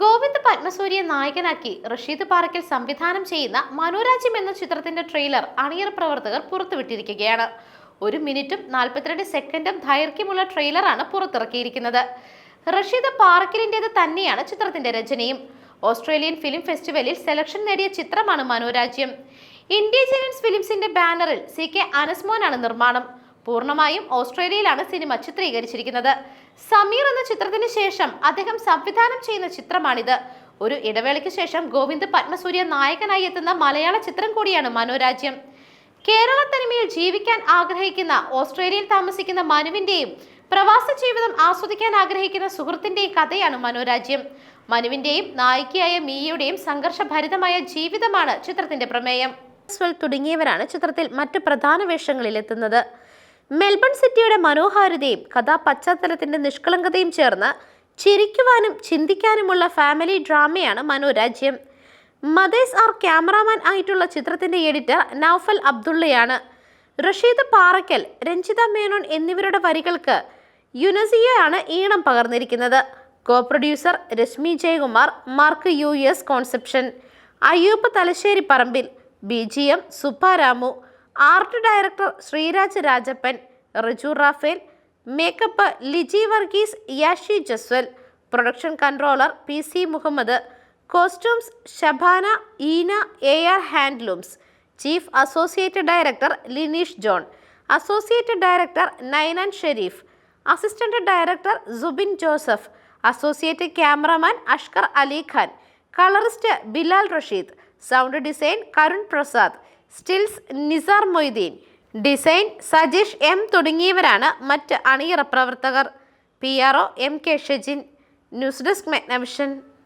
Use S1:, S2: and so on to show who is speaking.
S1: ഗോവിന്ദ് പത്മസൂരിയെ നായകനാക്കി റഷീദ് പാറയ്ക്കൽ സംവിധാനം ചെയ്യുന്ന മനോരാജ്യം എന്ന ചിത്രത്തിന്റെ ട്രെയിലർ അണിയർ പ്രവർത്തകർ പുറത്തുവിട്ടിരിക്കുകയാണ്. ഒരു മിനിറ്റും നാൽപ്പത്തിരണ്ട് സെക്കൻഡും ദൈർഘ്യമുള്ള ട്രെയിലറാണ് പുറത്തിറക്കിയിരിക്കുന്നത്. റഷീദ് പാറക്കലിന്റേത് തന്നെയാണ് ചിത്രത്തിന്റെ രചനയും. ഓസ്ട്രേലിയൻ ഫിലിം ഫെസ്റ്റിവലിൽ സെലക്ഷൻ നേടിയ ചിത്രമാണ് മനോരാജ്യം. ഇന്ത്യജനൻസ് ഫിലിംസിന്റെ ബാനറിൽ സി കെ അനസ്മോനാണ് നിർമ്മാണം. പൂർണമായും ഓസ്ട്രേലിയയിലാണ് സിനിമ ചിത്രീകരിച്ചിരിക്കുന്നത്. സമീർ എന്ന ചിത്രത്തിന് ശേഷം അദ്ദേഹം സംവിധാനം ചെയ്യുന്ന ചിത്രമാണിത്. ഒരു ഇടവേളയ്ക്ക് ശേഷം ഗോവിന്ദ് പത്മസൂര്യ നായകനായി എത്തുന്ന മലയാള ചിത്രം കൂടിയാണ് മനോരാജ്യം. കേരള തനിമയിൽ ജീവിക്കാൻ ആഗ്രഹിക്കുന്ന ഓസ്ട്രേലിയയിൽ താമസിക്കുന്ന മനുവിന്റെയും പ്രവാസ ജീവിതം ആസ്വദിക്കാൻ ആഗ്രഹിക്കുന്ന സുഹൃത്തിന്റെയും കഥയാണ് മനോരാജ്യം. മനുവിന്റെയും നായികയായ മീയയുടെയും സംഘർഷഭരിതമായ ജീവിതമാണ് ചിത്രത്തിന്റെ പ്രമേയം. തുടങ്ങിയവരാണ് ചിത്രത്തിൽ മറ്റു പ്രധാന വേഷങ്ങളിൽ എത്തുന്നത് മെൽബൺ സിറ്റിയുടെ മനോഹാരിതയും കഥാപശ്ചാത്തലത്തിന്റെ നിഷ്കളങ്കതയും ചേർന്ന് ചിരിക്കുവാനും ചിന്തിക്കാനുമുള്ള ഫാമിലി ഡ്രാമയാണ് മനോരാജ്യം. മദേസ് ആർ ക്യാമറാമാൻ ആയിട്ടുള്ള ചിത്രത്തിന്റെ എഡിറ്റർ നൌഫൽ അബ്ദുള്ളയാണ്. റഷീദ് പാറക്കൽ രഞ്ജിത മേനോൻ എന്നിവരുടെ വരികൾക്ക് യുനസിയയാണ് ഈണം പകർന്നിരിക്കുന്നത്. Co producer Rashmi Jayakumar Mark U S conception. Ayyoob Thalassery Parambil B G M Subbaramu art director Sreeraj Rajappan Riju Raphael makeup Liji Varghese Yashi Jaswal production controller P C Muhammad costumes Shabana Eena A R handlooms chief associate director Lineesh John associate director Ninan Sherif assistant director Subin Joseph associate cameraman Ashkar Ali Khan colourist Bilal Rasheed sound design Karun Prasad stills Nisar Moideen design Sajeesh M തുടങ്ങിയവരാണ് മറ്റ് അണിയറ പ്രവർത്തകർ. P R O M K Shejin news desk Megnavision.